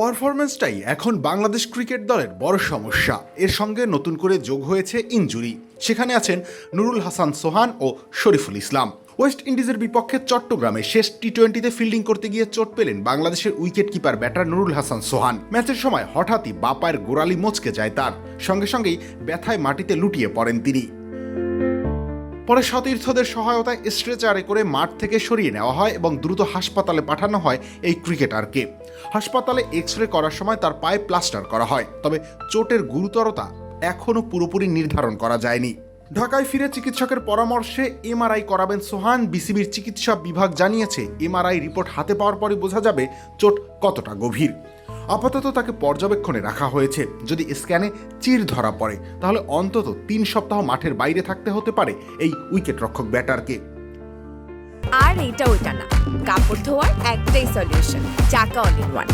পারফরমেন্সটাই এখন বাংলাদেশ ক্রিকেট দলের বড় সমস্যা। এর সঙ্গে নতুন করে যোগ হয়েছে ইনজুরি। সেখানে আছেন নুরুল হাসান সোহান ও শরীফুল ইসলাম। ওয়েস্ট ইন্ডিজের বিপক্ষে চট্টগ্রামে শেষ টি টোয়েন্টিতে ফিল্ডিং করতে গিয়ে চোট পেলেন বাংলাদেশের wicket keeper batter Nurul Hasan Sohan. ম্যাচের সময় হঠাৎই বাপায়ের গোড়ালি মচকে যায় তার। সঙ্গে সঙ্গেই ব্যথায় মাটিতে লুটিয়ে পড়েন তিনি। পরে সতীর্থদের সহায়তায় স্ট্রেচারে করে মাঠ থেকে সরিয়ে নেওয়া হয় এবং দ্রুত হাসপাতালে পাঠানো হয় এই ক্রিকেটারকে। হাসপাতালে এক্স রে করার সময় তার পায়ে প্লাস্টার করা হয়, তবে চোটের গুরুতরতা এখনও পুরোপুরি নির্ধারণ করা যায়নি। ঢাকায় ফিরে চিকিৎসকের পরামর্শে এমআরআই করাবেন সোহান। বিসিবির চিকিৎসা বিভাগ জানিয়েছে, এমআরআই রিপোর্ট হাতে পাওয়ার পরে বোঝা যাবে চোট কতটা গভীর। আপাতত তাকে পর্যবেক্ষণে রাখা হয়েছে। যদি স্ক্যানে চির ধরা পড়ে, তাহলে অন্তত তিন সপ্তাহ মাঠের বাইরে থাকতে হতে পারে এই উইকেট রক্ষক ব্যাটারকে। আর এটা ওইটা না। কাপড় ধোয়ার একটাই সলিউশন চাকা অল ওয়ান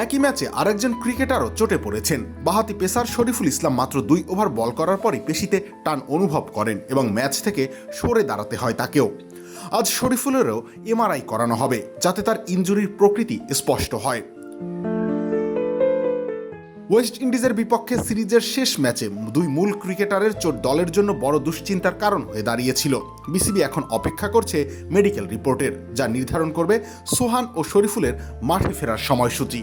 একই ম্যাচে আরেকজন ক্রিকেটারও চটে পড়েছেন। বাহাতি পেসার শরীফুল ইসলাম মাত্র দুই ওভার বল করার পরই পেশিতে টান অনুভব করেন এবং ম্যাচ থেকে সরে দাঁড়াতে হয় তাকেও। আজ শরীফুলেরও এমআরআই করানো হবে, যাতে তার ইনজুরির প্রকৃতি স্পষ্ট হয়। ওয়েস্ট ইন্ডিজের বিপক্ষে সিরিজের শেষ ম্যাচে দুই মূল ক্রিকেটারের চোট দলের জন্য বড় দুশ্চিন্তার কারণ হয়ে দাঁড়িয়েছিল। বিসিবি এখন অপেক্ষা করছে মেডিকেল রিপোর্টের, যা নির্ধারণ করবে সোহান ও শরীফুলের মাঠে ফেরার সময়সূচি।